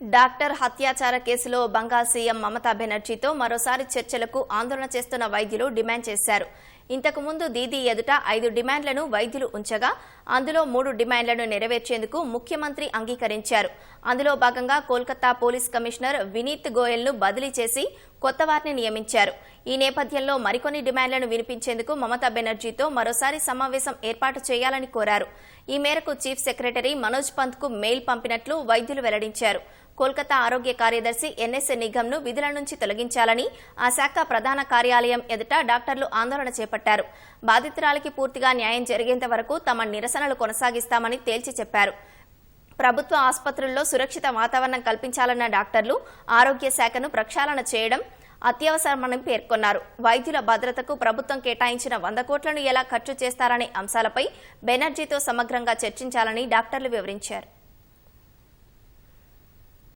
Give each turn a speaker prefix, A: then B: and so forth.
A: Doctor హత్యాచార కేసులో Bengal CM Mamata బెనర్జీతో మరోసారి చర్చలకు ఆందోళన చేస్తున్న వైద్యులు డిమాండ్ చేశారు. ఇంతకు ముందు దీదీ ఎదుట ఐదు డిమాండ్లను వైద్యులు ఉంచగా అందులో మూడు డిమాండ్లను నెరవేర్చేందుకు ముఖ్యమంత్రి అంగీకరించారు. అందులో భాగంగా కోల్కతా పోలీస్ కమిషనర్ వినీత్ గోయల్ను బదిలీ చేసి కొత్త వారిని నియమించారు. ఈ నేపథ్యంలో మరికొన్ని డిమాండ్లను వినిపించేందుకు మమతా బెనర్జీతో మరోసారి సమావేశం ఏర్పాటు చేయాలని కోరారు. ఈ మేరకు చీఫ్ సెక్రటరీ మనోజ్ పంత్కు మెయిల్ పంపినట్లు వైద్యులు వెల్లడించారు. కోల్కతా ఆరోగ్య కార్యదర్శి ఎన్ఎస్ నిఘంను విధుల నుంచి తొలగించాలని ఆ శాఖ ప్రధాన కార్యాలయం ఎదుట డాక్టర్లు ఆందోళన చేపట్టారు. బాధితురాలికి పూర్తిగా న్యాయం జరిగేంత వరకు తమ నిరసనలు కొనసాగిస్తామని తేల్చి చెప్పారు. ప్రభుత్వ ఆసుపత్రుల్లో సురక్షిత వాతావరణం కల్పించాలన్న డాక్టర్లు ఆరోగ్య శాఖను ప్రక్షాళన చేయడం అత్యవసరమని పేర్కొన్నారు. వైద్యుల భద్రతకు ప్రభుత్వం కేటాయించిన వంద కోట్లను ఎలా ఖర్చు చేస్తారనే అంశాలపై బెనర్జీతో సమగ్రంగా చర్చించాలని డాక్టర్లు వివరించారు.